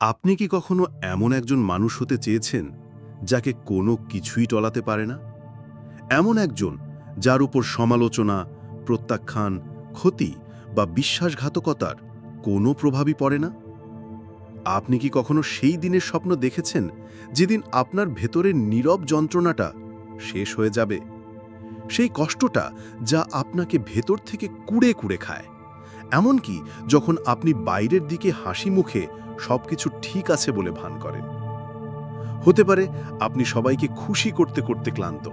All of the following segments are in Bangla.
আপনি কি কখনো এমন একজন মানুষ হতে চেয়েছেন যাকে কোনো কিছুই টলাতে পারে না? এমন একজন যার উপর সমালোচনা, প্রত্যাখ্যান, ক্ষতি বা বিশ্বাসঘাতকতার কোনো প্রভাবই পড়ে না? আপনি কি কখনো সেই দিনের স্বপ্ন দেখেছেন যেদিন আপনার ভেতরের নীরব যন্ত্রণাটা শেষ হয়ে যাবে? সেই কষ্টটা যা আপনাকে ভেতর থেকে কুড়ে কুড়ে খায়। এমনকি যখন আপনি বাইরের দিকে হাসি মুখে সবকিছু ঠিক আছে বলে ভান করেন। হতে পারে আপনি সবাইকে খুশি করতে করতে ক্লান্ত।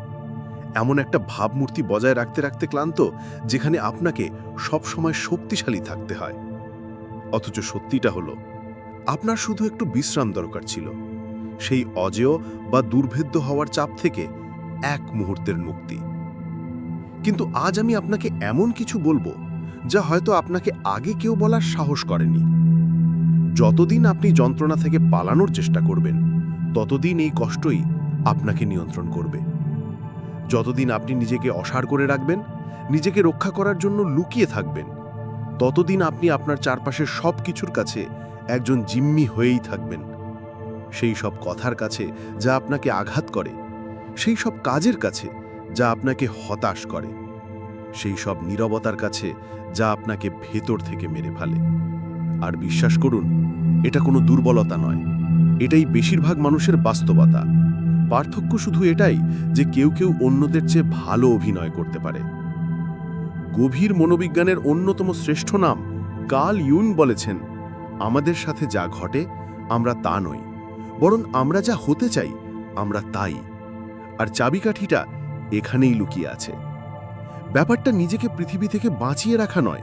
এমন একটা ভাবমূর্তি বজায় রাখতে রাখতে ক্লান্ত, যেখানে আপনাকে সবসময় শক্তিশালী থাকতে হয়। অথচ সত্যিটা হলো, আপনার শুধু একটু বিশ্রাম দরকার ছিল। সেই অজেয় বা দুর্ভেদ্য হওয়ার চাপ থেকে এক মুহূর্তের মুক্তি। কিন্তু আজ আমি আপনাকে এমন কিছু বলব, যা হয়তো আপনাকে আগে কেউ বলার সাহস করেনি। যতদিন আপনি যন্ত্রণা থেকে পালানোর চেষ্টা করবেন, ততদিন এই কষ্টই আপনাকে নিয়ন্ত্রণ করবে। যতদিন আপনি নিজেকে অসাড় করে রাখবেন, নিজেকে রক্ষা করার জন্য লুকিয়ে থাকবেন, ততদিন আপনি আপনার চারপাশের সব কিছুর কাছে একজন জিম্মি হয়েই থাকবেন। সেই সব কথার কাছে যা আপনাকে আঘাত করে, সেই সব কাজের কাছে যা আপনাকে হতাশ করে, সেই সব নীরবতার কাছে যা আপনাকে ভেতর থেকে মেরে ফেলে। আর বিশ্বাস করুন, এটা কোনো দুর্বলতা নয়। এটাই বেশিরভাগ মানুষের বাস্তবতা। পার্থক্য শুধু এটাই যে কেউ কেউ অন্যদের চেয়ে ভালো অভিনয় করতে পারে। গভীর মনোবিজ্ঞানের অন্যতম শ্রেষ্ঠ নাম কার্ল ইউন বলেছেন, আমাদের সাথে যা ঘটে, আমরা তা নই। বরং আমরা যা হতে চাই, আমরা তাই। আর চাবিকাঠিটা এখানেই লুকিয়ে আছে। ব্যাপারটা নিজেকে পৃথিবী থেকে বাঁচিয়ে রাখা নয়,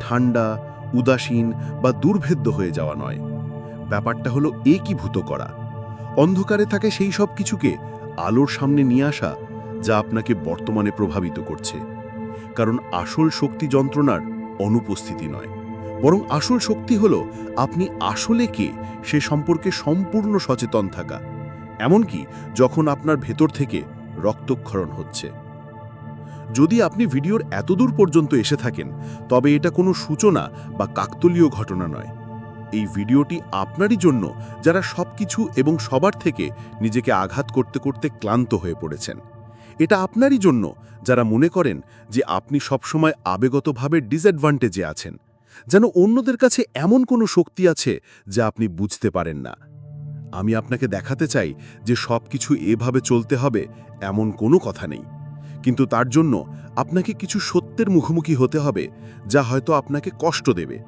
ঠান্ডা উদাসীন বা দুর্ভেদ্য হয়ে যাওয়া নয়। ব্যাপারটা হলো একীভূত করা। অন্ধকারে থাকে সেই সব কিছুকে আলোর সামনে নিয়ে আসা যা আপনাকে বর্তমানে প্রভাবিত করছে। কারণ আসল শক্তি যন্ত্রণার অনুপস্থিতি নয়। বরং আসল শক্তি হলো আপনি আসলে কে, সে সম্পর্কে সম্পূর্ণ সচেতন থাকা। এমনকি যখন আপনার ভেতর থেকে রক্তক্ষরণ হচ্ছে। যদি আপনি ভিডিওর এতদূর পর্যন্ত এসে থাকেন, তবে এটা কোনো সূচনা বা কাকতলীয় ঘটনা নয়। এই ভিডিওটি আপনারই জন্য যারা সবকিছু এবং সবার থেকে নিজেকে আঘাত করতে করতে ক্লান্ত হয়ে পড়েছেন। এটা আপনারই জন্য যারা মনে করেন যে আপনি সবসময় আবেগতভাবে ডিসঅ্যাডভান্টেজে আছেন, যেন অন্যদের কাছে এমন কোনো শক্তি আছে যা আপনি বুঝতে পারেন না। আমি আপনাকে দেখাতে চাই যে সবকিছু এভাবে চলতে হবে, এমন কোনো কথা নেই। কিন্তু তার জন্য আপনাকে কিছু সত্যের মুখোমুখি হতে হবে, যা হয়তো আপনাকে কষ্ট দেবে।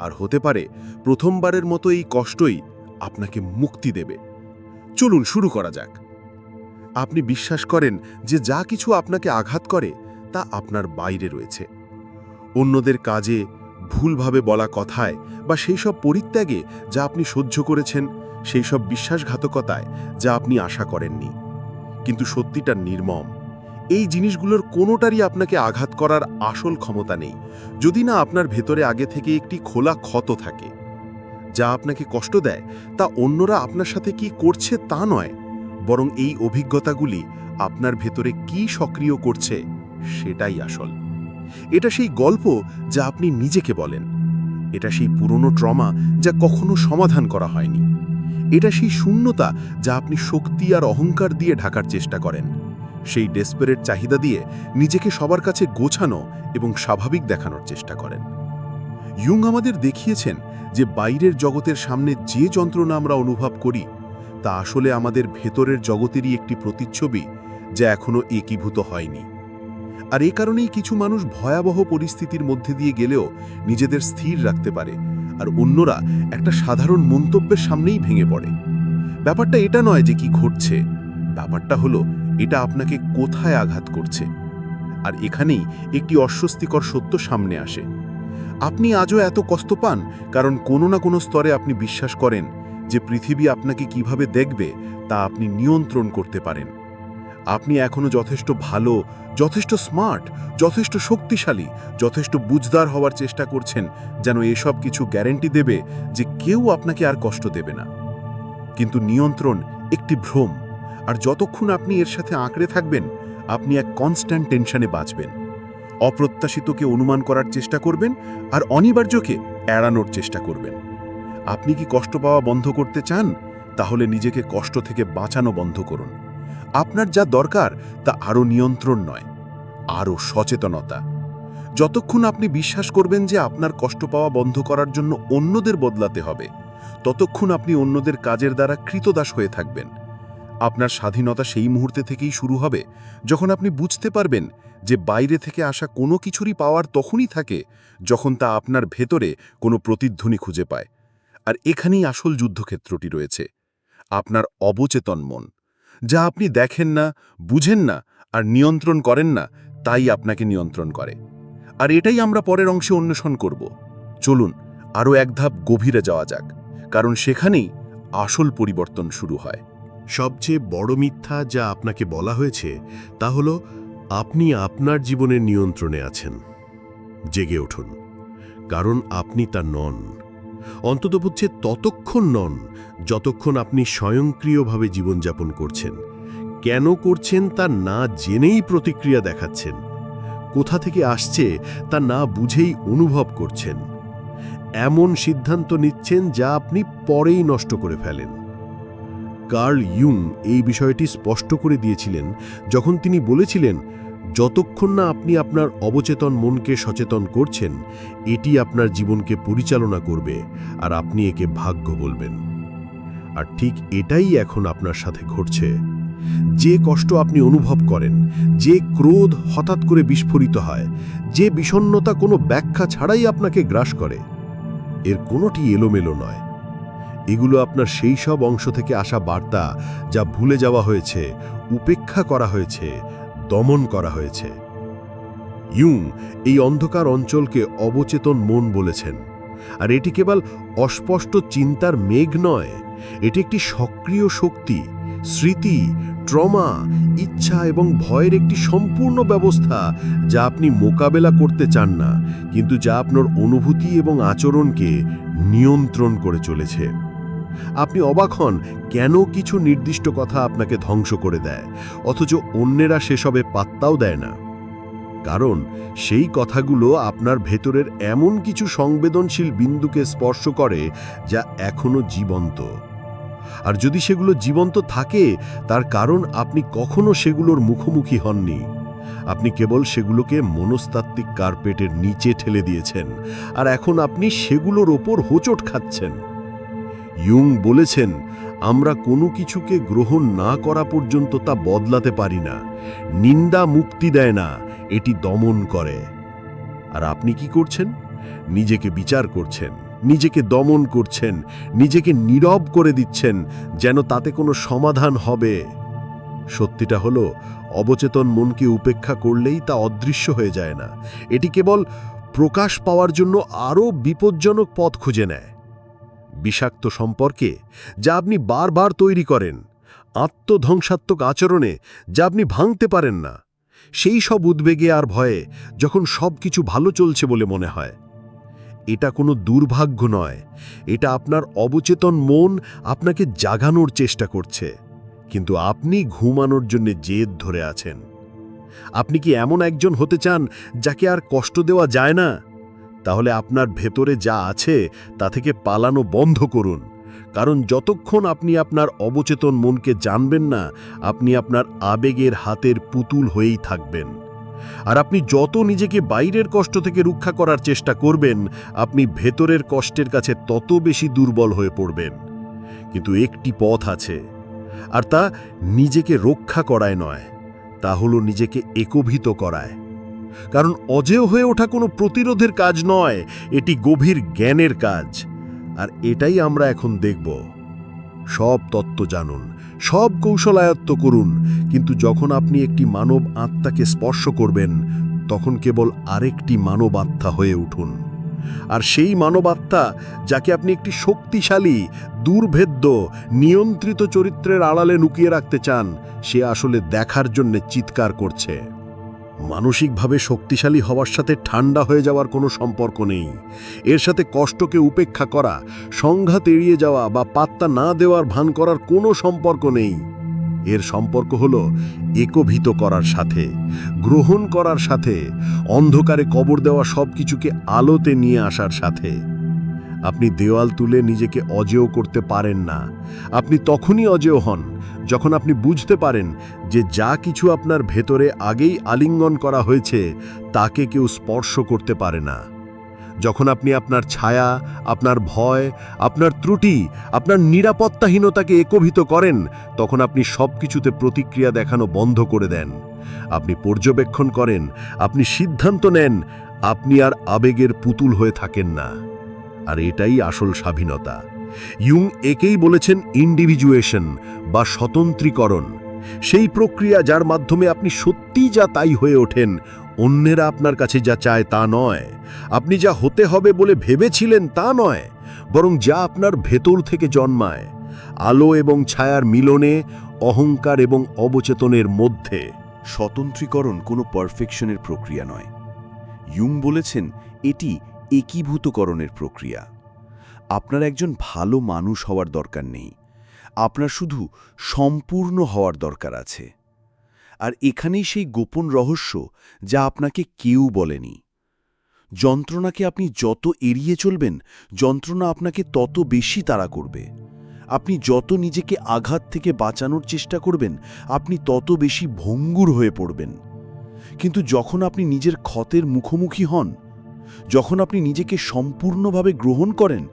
আর হতে পারে, প্রথমবারের মতো এই কষ্টই আপনাকে মুক্তি দেবে। চলুন শুরু করা যাক। আপনি বিশ্বাস করেন যে যা কিছু আপনাকে আঘাত করে, তা আপনার বাইরে রয়েছে। অন্যদের কাজে, ভুলভাবে বলা কথায় বা সেই সব পরিত্যাগে যা আপনি সহ্য করেছেন, সেই সব বিশ্বাসঘাতকতায় যা আপনি আশা করেননি। কিন্তু সত্যিটা নির্মম। এই জিনিসগুলোর কোনোটারই আপনাকে আঘাত করার আসল ক্ষমতা নেই, যদি না আপনার ভেতরে আগে থেকে একটি খোলা ক্ষত থাকে। যা আপনাকে কষ্ট দেয়, তা অন্যরা আপনার সাথে কি করছে তা নয়, বরং এই অভিজ্ঞতাগুলি আপনার ভেতরে কি সক্রিয় করছে সেটাই আসল। এটা সেই গল্প যা আপনি নিজেকে বলেন। এটা সেই পুরনো ট্রমা যা কখনো সমাধান করা হয়নি। এটা সেই শূন্যতা যা আপনি শক্তি আর অহংকার দিয়ে ঢাকার চেষ্টা করেন। সেই ডেসপারেট চাহিদা দিয়ে নিজেকে সবার কাছে গোছানো এবং স্বাভাবিক দেখানোর চেষ্টা করেন। ইয়ুং আমাদের দেখিয়েছেন যে বাইরের জগতের সামনে যে যন্ত্রণা আমরা অনুভব করি, তা আসলে আমাদের ভেতরের জগতেরই একটি প্রতিচ্ছবি যা এখনও একীভূত হয়নি। আর এ কারণেই কিছু মানুষ ভয়াবহ পরিস্থিতির মধ্যে দিয়ে গেলেও নিজেদের স্থির রাখতে পারে আর অন্যরা একটা সাধারণ মন্তব্যের সামনেই ভেঙে পড়ে। ব্যাপারটা এটা নয় যে কি ঘটছে। ব্যাপারটা হলো এটা আপনাকে কোথায় আঘাত করছে? আর এখানেই একটি অস্বস্তিকর সত্য সামনে আসে। আপনি আজও এত কষ্ট পান, কারণ কোনো না কোনো স্তরে আপনি বিশ্বাস করেন যে পৃথিবী আপনাকে কীভাবে দেখবে তা আপনি নিয়ন্ত্রণ করতে পারেন। আপনি এখনও যথেষ্ট ভালো, যথেষ্ট স্মার্ট, যথেষ্ট শক্তিশালী, যথেষ্ট বুঝদার হওয়ার চেষ্টা করছেন যেন এসব কিছু গ্যারেন্টি দেবে যে কেউ আপনাকে আর কষ্ট দেবে না। কিন্তু নিয়ন্ত্রণ একটি ভ্রম। আর যতক্ষণ আপনি এর সাথে আঁকড়ে থাকবেন, আপনি এক কনস্ট্যান্ট টেনশনে বাঁচবেন। অপ্রত্যাশিতকে অনুমান করার চেষ্টা করবেন আর অনিবার্যকে এড়ানোর চেষ্টা করবেন। আপনি কি কষ্ট পাওয়া বন্ধ করতে চান? তাহলে নিজেকে কষ্ট থেকে বাঁচানো বন্ধ করুন। আপনার যা দরকার তা আরও নিয়ন্ত্রণ নয়, আরও সচেতনতা। যতক্ষণ আপনি বিশ্বাস করবেন যে আপনার কষ্ট পাওয়া বন্ধ করার জন্য অন্যদের বদলাতে হবে, ততক্ষণ আপনি অন্যদের কাজের দ্বারা কৃতদাস হয়ে থাকবেন। আপনার স্বাধীনতা সেই মুহূর্তে থেকেই শুরু হবে। যখন আপনি বুঝতে পারবেন যে বাইরে থেকে আসা কোনো কিছুরই পাওয়ার তখনই থাকে যখন তা আপনার ভেতরে কোনো প্রতিধ্বনি খুঁজে পায়। আর এখানেই আসল যুদ্ধক্ষেত্রটি রয়েছে। আপনার অবচেতন মন। যা আপনি দেখেন না, বুঝেন না, আর নিয়ন্ত্রণ করেন না, তাই আপনাকে নিয়ন্ত্রণ করে। আর এটাই আমরা পরের অংশে অন্বেষণ করব। চলুন, আরও এক ধাপ গভীরে যাওয়া যাক। কারণ সেখানেই আসল পরিবর্তন শুরু হয়। সবচেয়ে বড় মিথ্যা যা আপনাকে বলা হয়েছে তা হল, আপনি আপনার জীবনের নিয়ন্ত্রণে আছেন। জেগে উঠুন। কারণ আপনি তা নন। অন্ততপক্ষে ততক্ষণ নন যতক্ষণ আপনি স্বয়ংক্রিয়ভাবে জীবনযাপন করছেন। কেন করছেন তা না জেনেই প্রতিক্রিয়া দেখাচ্ছেন। কোথা থেকে আসছে তা না বুঝেই অনুভব করছেন। এমন সিদ্ধান্ত নিচ্ছেন যা আপনি পরেই নষ্ট করে ফেলেন। কার্ল ইউং এই বিষয়টি স্পষ্ট করে দিয়েছিলেন যখন তিনি বলেছিলেন, যতক্ষণ না আপনি আপনার অবচেতন মনকে সচেতন করছেন, এটি আপনার জীবনকে পরিচালনা করবে আর আপনি একে ভাগ্য বলবেন। আর ঠিক এটাই এখন আপনার সাথে ঘটছে। যে কষ্ট আপনি অনুভব করেন, যে ক্রোধ হঠাৎ করে বিস্ফোরিত হয়, যে বিষণ্ণতা কোনো ব্যাখ্যা ছাড়াই আপনাকে গ্রাস করে, এর কোনোটি এলোমেলো নয়। এগুলো আপনার সেই সব অংশ থেকে আসা বার্তা যা ভুলে যাওয়া হয়েছে, উপেক্ষা করা হয়েছে, দমন করা হয়েছে। ইউং এই অন্ধকার অঞ্চলকে অবচেতন মন বলেছেন। আর এটি কেবল অস্পষ্ট চিন্তার মেঘ নয়, এটি একটি সক্রিয় শক্তি, স্মৃতি, ট্রমা, ইচ্ছা এবং ভয়ের একটি সম্পূর্ণ ব্যবস্থা যা আপনি মোকাবেলা করতে চান না, কিন্তু যা আপনার অনুভূতি এবং আচরণকে নিয়ন্ত্রণ করে চলেছে। আপনি অবাক হন কেন কিছু নির্দিষ্ট কথা আপনাকে ধ্বংস করে দেয়, অথচ অন্যেরা সেসবে পাত্তাও দেয় না। কারণ সেই কথাগুলো আপনার ভেতরের এমন কিছু সংবেদনশীল বিন্দুকে স্পর্শ করে যা এখনও জীবন্ত। আর যদি সেগুলো জীবন্ত থাকে, তার কারণ আপনি কখনো সেগুলোর মুখোমুখি হননি। আপনি কেবল সেগুলোকে মনস্তাত্ত্বিক কার্পেটের নিচে ঠেলে দিয়েছেন, আর এখন আপনি সেগুলোর ওপর হোঁচট খাচ্ছেন। ইয়ুং বলেছেন, আমরা কোনো কিছুকে গ্রহণ না করা পর্যন্ত তা বদলাতে পারি না। নিন্দা মুক্তি দেয় না, এটি দমন করে। আর আপনি কি করছেন? নিজেকে বিচার করছেন, নিজেকে দমন করছেন, নিজেকে নীরব করে দিচ্ছেন, যেন তাতে কোনো সমাধান হবে। সত্যিটা হলো, অবচেতন মনকে উপেক্ষা করলেই তা অদৃশ্য হয়ে যায় না। এটি কেবল প্রকাশ পাওয়ার জন্য আরও বিপজ্জনক পথ খুঁজে নেয়। বিষাক্ত সম্পর্কে যা আপনি বারবার তৈরি করেন, আত্মধ্বংসাত্মক আচরণে যা আপনি ভাঙতে পারেন না। সেই সব উদ্বেগে আর ভয়ে যখন সব কিছু ভালো চলছে বলে মনে হয়। এটা কোনো দুর্ভাগ্য নয়। এটা আপনার অবচেতন মন আপনাকে জাগানোর চেষ্টা করছে। কিন্তু আপনি ঘুমানোর জন্য জেদ ধরে আছেন। আপনি কি এমন একজন হতে চান যাকে আর কষ্ট দেওয়া যায় না? তাহলে আপনার ভেতরে যা আছে তা থেকে পালানো বন্ধ করুন। কারণ যতক্ষণ আপনি আপনার অবচেতন মনকে জানবেন না, আপনি আপনার আবেগের হাতের পুতুল হয়েই থাকবেন। আর আপনি যত নিজেকে বাইরের কষ্ট থেকে রক্ষা করার চেষ্টা করবেন, আপনি ভেতরের কষ্টের কাছে তত বেশি দুর্বল হয়ে পড়বেন। কিন্তু একটি পথ আছে, আর তা নিজেকে রক্ষা করায় নয়, তা হলো নিজেকে একভিত করায়। কারণ অজেয় হয়ে ওঠা কোনো প্রতিরোধের কাজ নয়, এটি গভীর জ্ঞানের কাজ। আর এটাই আমরা এখন দেখব। সব তত্ত্ব জানুন, সব কৌশল আয়ত্ত করুন, কিন্তু যখন আপনি একটি মানব আত্মাকে স্পর্শ করবেন, তখন কেবল আরেকটি মানব আত্মা হয়ে উঠুন। আর সেই মানব আত্মা, যাকে আপনি একটি শক্তিশালী, দুর্ভেদ্য, নিয়ন্ত্রিত চরিত্রের আড়ালে লুকিয়ে রাখতে চান, সে আসলে দেখার জন্য চিৎকার করছে। মানসিকভাবে শক্তিশালী হওয়ার সাথে ঠান্ডা হয়ে যাওয়ার কোনো সম্পর্ক নেই। এর সাথে কষ্টকে উপেক্ষা করা, সংঘাত এড়িয়ে যাওয়া বা পাত্তা না দেওয়ার ভান করার কোনো সম্পর্ক নেই। এর সম্পর্ক হল একভিত করার সাথে, গ্রহণ করার সাথে, অন্ধকারে কবর দেওয়া সব কিছুকে আলোতে নিয়ে আসার সাথে। আপনি দেওয়াল তুলে নিজেকে অজেয় করতে পারেন না। আপনি তখনই অজেয় হন যখন আপনি বুঝতে পারেন যে যা কিছু আপনার ভেতরে আগেই আলিঙ্গন করা হয়েছে, তাকে কেউ স্পর্শ করতে পারে না। যখন আপনি আপনার ছায়া, আপনার ভয়, আপনার ত্রুটি, আপনার নিরাপত্তাহীনতাকে একভিত করেন, তখন আপনি সব কিছুতে প্রতিক্রিয়া দেখানো বন্ধ করে দেন। আপনি পর্যবেক্ষণ করেন, আপনি সিদ্ধান্ত নেন, আপনি আর আবেগের পুতুল হয়ে থাকেন না। আর এটাই আসল স্বাধীনতা। ইউং একেই বলেছেন ইন্ডিভিজুয়েশন বা স্বতন্ত্রীকরণ। সেই প্রক্রিয়া যার মাধ্যমে আপনি সত্যিই যা তাই হয়ে ওঠেন, অন্যেরা আপনার কাছে যা চায় তা নয়। আপনি যা হতে হবে বলে ভেবেছিলেন তা নয়, বরং যা আপনার ভেতর থেকে জন্মায়, আলো এবং ছায়ার মিলনে, অহংকার এবং অবচেতনের মধ্যে। স্বতন্ত্রীকরণ কোনো পারফেকশনের প্রক্রিয়া নয়। ইউং বলেছেন, এটি একীভূতকরণের প্রক্রিয়া। আপনার একজন ভালো মানুষ হওয়ার দরকার নেই। আপনার শুধু সম্পূর্ণ হওয়ার দরকার আছে। আর এখানেই সেই গোপন রহস্য যা আপনাকে কেউ বলেনি। যন্ত্রণাকে আপনি যত এড়িয়ে চলবেন, যন্ত্রণা আপনাকে তত বেশি তাড়া করবে। আপনি যত নিজেকে আঘাত থেকে বাঁচানোর চেষ্টা করবেন, আপনি তত বেশি ভঙ্গুর হয়ে পড়বেন। কিন্তু যখন আপনি নিজের ক্ষতের মুখোমুখি হন, যখন আপনি নিজেকে সম্পূর্ণভাবে গ্রহণ করেন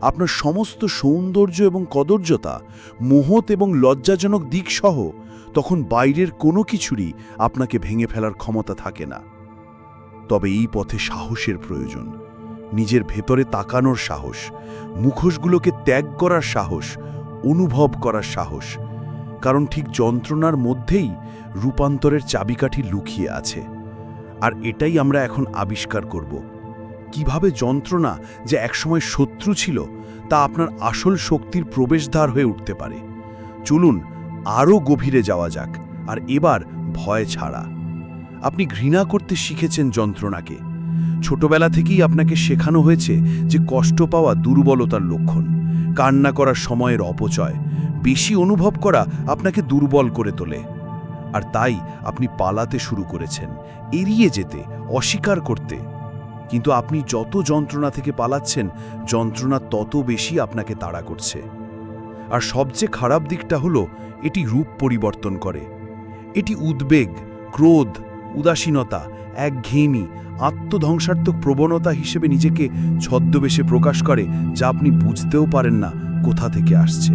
আপনার সমস্ত সৌন্দর্য এবং কদর্যতা, মোহত এবং লজ্জাজনক দিকসহ তখন বাইরের কোনো কিছুরই আপনাকে ভেঙে ফেলার ক্ষমতা থাকে না। তবে এই পথে সাহসের প্রয়োজন, নিজের ভেতরে তাকানোর সাহস, মুখোশগুলোকে ত্যাগ করার সাহস, অনুভব করার সাহস, কারণ ঠিক যন্ত্রণার মধ্যেই রূপান্তরের চাবিকাঠি লুকিয়ে আছে। আর এটাই আমরা এখন আবিষ্কার করব। কীভাবে যন্ত্রণা যে একসময় শত্রু ছিল তা আপনার আসল শক্তির প্রবেশদ্বার হয়ে উঠতে পারে। চলুন আরও গভীরে যাওয়া যাক, আর এবার ভয় ছাড়া। আপনি ঘৃণা করতে শিখেছেন যন্ত্রণাকে। ছোটবেলা থেকেই আপনাকে শেখানো হয়েছে যে কষ্ট পাওয়া দুর্বলতার লক্ষণ। কান্না করার সময়ের অপচয়, বেশি অনুভব করা আপনাকে দুর্বল করে তোলে। আর তাই আপনি পালাতে শুরু করেছেন, এড়িয়ে যেতে, অস্বীকার করতে। কিন্তু আপনি যত যন্ত্রণা থেকে পালাচ্ছেন, যন্ত্রণা তত বেশি আপনাকে তাড়া করছে। আর সবচেয়ে খারাপ দিকটা হলো, এটি রূপ পরিবর্তন করে। এটি উদ্বেগ, ক্রোধ, উদাসীনতা, একঘেয়েমি, আত্মধ্বংসাত্মক প্রবণতা হিসেবে নিজেকে ছদ্মবেশে প্রকাশ করে, যা আপনি বুঝতেও পারেন না কোথা থেকে আসছে।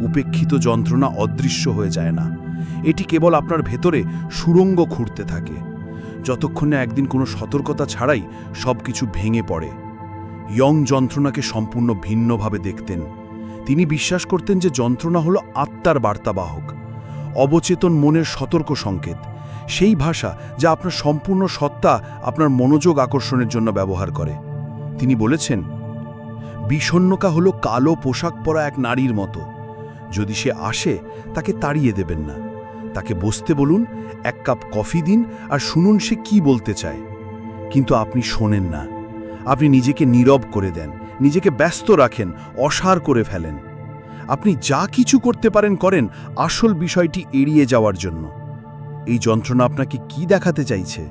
উপেক্ষিত যন্ত্রণা অদৃশ্য হয়ে যায় না। এটি কেবল আপনার ভেতরে সুরঙ্গ খুঁড়তে থাকে। যতক্ষণে একদিন কোনো সতর্কতা ছাড়াই সব কিছু ভেঙে পড়ে। ইয়ং যন্ত্রণাকে সম্পূর্ণ ভিন্নভাবে দেখতেন। তিনি বিশ্বাস করতেন যে যন্ত্রণা হলো আত্মার বার্তাবাহক। অবচেতন মনের সতর্ক সংকেত। সেই ভাষা যা আপনার সম্পূর্ণ সত্তা আপনার মনোযোগ আকর্ষণের জন্য ব্যবহার করে। তিনি বলেছেন বিষণ্নকা হলো কালো পোশাক পরা এক নারীর মতো। যদি সে আসে, তাকে তাড়িয়ে দেবেন না। তাকে বসতে বলুন, এক কাপ কফি দিন আর শুনুন সে কি বলতে চায়। কিন্তু আপনি শোনেন না। আপনি নিজেকে নীরব করে দেন, নিজেকে ব্যস্ত রাখেন, অসার করে ফেলেন। আপনি যা কিছু করতে পারেন করেন, আসল বিষয়টি এড়িয়ে যাওয়ার জন্য। এই যন্ত্রণা আপনাকে কি দেখাতে চাইছে?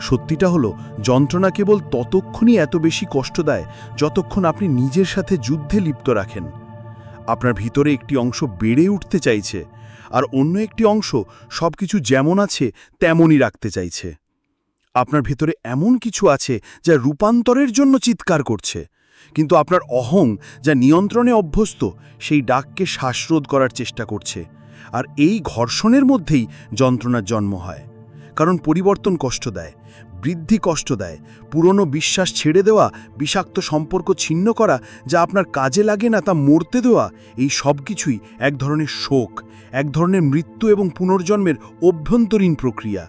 সত্যিটা হলো, যন্ত্রণা কেবল ততক্ষণই এত বেশি কষ্ট দেয়, যতক্ষণ আপনি নিজের সাথে যুদ্ধে লিপ্ত রাখেন। আপনার ভিতরে একটি অংশ বেড়ে উঠতে চাইছে আর অন্য একটি অংশ সবকিছু যেমন আছে, তেমনই রাখতে চাইছে। আপনার ভেতরে এমন কিছু আছে যা রূপান্তরের জন্য চিৎকার করছে। কিন্তু আপনার অহং যা নিয়ন্ত্রণে অভ্যস্ত, সেই ডাককে শ্বাসরোধ করার চেষ্টা করছে। আর এই ঘর্ষণের মধ্যেই যন্ত্রণার জন্ম হয়। কারণ পরিবর্তন কষ্ট দেয়। বৃদ্ধি কষ্ট দেয়। পুরনো বিশ্বাস ছেড়ে দেওয়া, বিষাক্ত সম্পর্ক ছিন্ন করা, যা আপনার কাজে লাগে না তা মরতে দেওয়া, এই সব কিছুই এক ধরনের শোক, এক ধরনের মৃত্যু এবং পুনর্জন্মের অভ্যন্তরীণ প্রক্রিয়া।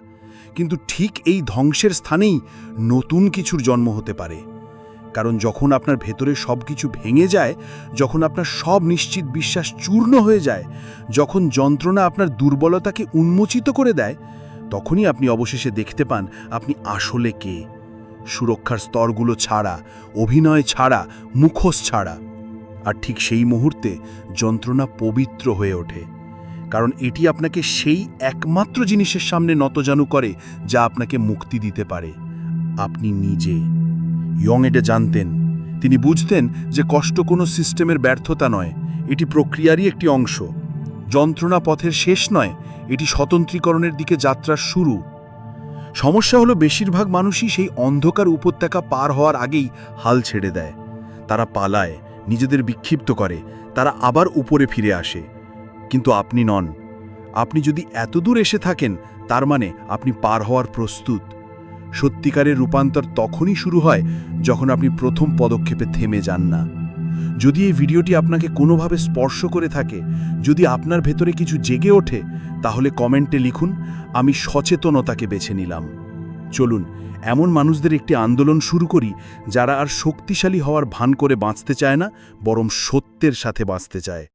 কিন্তু ঠিক এই ধ্বংসের স্থানেই নতুন কিছুর জন্ম হতে পারে। কারণ যখন আপনার ভেতরে সব কিছু ভেঙে যায়, যখন আপনার সব নিশ্চিত বিশ্বাস চূর্ণ হয়ে যায়, যখন যন্ত্রণা আপনার দুর্বলতাকে উন্মোচিত করে দেয় তখনই আপনি অবশেষে দেখতে পান আপনি আসলে কে। সুরক্ষার স্তরগুলো ছাড়া, অভিনয় ছাড়া, মুখোশ ছাড়া। আর ঠিক সেই মুহূর্তে যন্ত্রণা পবিত্র হয়ে ওঠে। কারণ এটি আপনাকে সেই একমাত্র জিনিসের সামনে নতজানু করে যা আপনাকে মুক্তি দিতে পারে। আপনি নিজে। ইয়ং এটা জানতেন। তিনি বুঝতেন যে কষ্ট কোনো সিস্টেমের ব্যর্থতা নয়, এটি প্রক্রিয়ারই একটি অংশ। যন্ত্রণা পথের শেষ নয় এটি স্বতন্ত্রীকরণের দিকে যাত্রার শুরু। সমস্যা হলো বেশিরভাগ মানুষই সেই অন্ধকার উপত্যকা পার হওয়ার আগেই হাল ছেড়ে দেয়। তারা পালায়, নিজেদের বিক্ষিপ্ত করে, তারা আবার উপরে ফিরে আসে। কিন্তু আপনি নন। আপনি যদি এত দূর এসে থাকেন, তার মানে আপনি পার হওয়ার প্রস্তুত। সত্যিকারের রূপান্তর তখনই শুরু হয় যখন আপনি প্রথম পদক্ষেপে থেমে যান না। যদি এই ভিডিওটি আপনাকে কোনোভাবে স্পর্শ করে থাকে, যদি আপনার ভেতরে কিছু জেগে ওঠে, তাহলে কমেন্টে লিখুন, আমি সচেতনতাকে বেছে নিলাম। চলুন, এমন মানুষদের একটি আন্দোলন শুরু করি, যারা আর শক্তিশালী হওয়ার ভান করে বাঁচতে চায় না, বরং সত্যের সাথে বাঁচতে চায়।